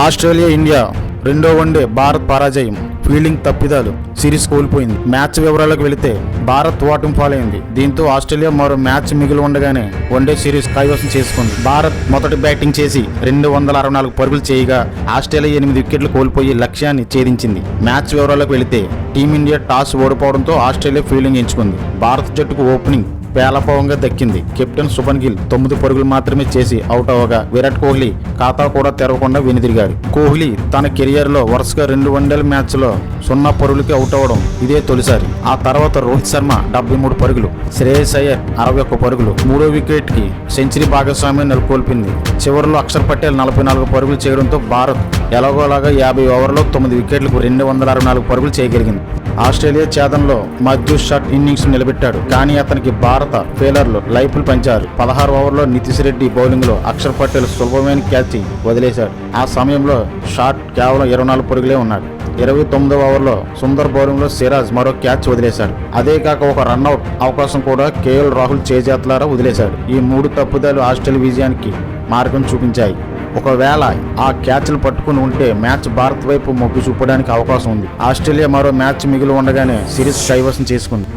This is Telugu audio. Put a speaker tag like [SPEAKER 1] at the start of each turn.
[SPEAKER 1] ఆస్ట్రేలియా ఇండియా రెండో వన్డే భారత్ పరాజయం. ఫీల్డింగ్ తప్పిదాలు సిరీస్ కోల్పోయింది. మ్యాచ్ వివరాలకు వెళితే భారత్ ఓటమి పాలైంది దీంతో ఆస్ట్రేలియా మరో మ్యాచ్ మిగిలి ఉండగానే వన్డే సిరీస్ కైవసం చేసుకుంది. భారత్ మొదటి బ్యాటింగ్ చేసి రెండు వందల అరవై నాలుగు పరుగులు చేయగా ఆస్ట్రేలియా ఎనిమిది వికెట్లు కోల్పోయి లక్ష్యాన్ని ఛేదించింది. మ్యాచ్ వివరాలకు వెళితే టీమిండియా టాస్ ఓడిపోవడంతో ఆస్ట్రేలియా ఫీల్డింగ్ ఎంచుకుంది. భారత జట్టుకు ఓపెనింగ్ పేలపోవంగా దక్కింది. కెప్టెన్ శుభన్ గిల్ తొమ్మిది పరుగులు మాత్రమే చేసి అవుట్ అవ్వగా విరాట్ కోహ్లీ ఖాతా కూడా తెరవకుండా వెనుదిరిగాడు. కోహ్లీ తన కెరియర్లో వరుసగా రెండు వన్డేల మ్యాచ్లో సున్నా పరుగులకి అవుట్ అవ్వడం ఇదే తొలిసారి. ఆ తర్వాత రోహిత్ శర్మ డెబ్బై మూడు పరుగులు శ్రేయస్ అయ్యర్ అరవై ఒక్క పరుగులు. మూడో వికెట్కి సెంచరీ భాగస్వామ్యం నెలకొల్పింది. చివరిలో అక్షర్ పటేల్ నలభై నాలుగు పరుగులు చేయడంతో భారత్ ఎలాగోలాగా యాభై ఓవర్లో తొమ్మిది వికెట్లకు రెండు వందల అరవై నాలుగు పరుగులు చేయగలిగింది. ఆస్ట్రేలియా ఛేదంలో మధ్య షట్ ఇన్నింగ్స్ నిలబెట్టాడు. కానీ అతనికి భారత ఫీలర్లు లైఫ్లు పంచారు. పదహారు ఓవర్లో నితీష్ రెడ్డి బౌలింగ్లో అక్షర్ పటేల్ సులభమైన క్యాచ్ వదిలేశాడు. ఆ సమయంలో షాట్ కేవలం ఇరవై నాలుగు పరుగులే ఉన్నాడు. ఇరవై తొమ్మిదవ ఓవర్లో సుందర్ బౌలింగ్లో సిరాజ్ మరో క్యాచ్ వదిలేశాడు. అదే కాక ఒక రన్అట్ అవకాశం కూడా కేఎల్ రాహుల్ చేజేతలారా వదిలేశాడు. ఈ మూడు తప్పుదాలు ఆస్ట్రేలియా విజయానికి మార్గం చూపించాయి. ఒకవేళ ఆ క్యాచ్లు పట్టుకుని ఉంటే మ్యాచ్ భారత్ వైపు మొగ్గు చూపడానికి అవకాశం ఉంది. ఆస్ట్రేలియా మరో మ్యాచ్ మిగిలి ఉండగానే సిరీస్ కైవసం చేసుకుంది.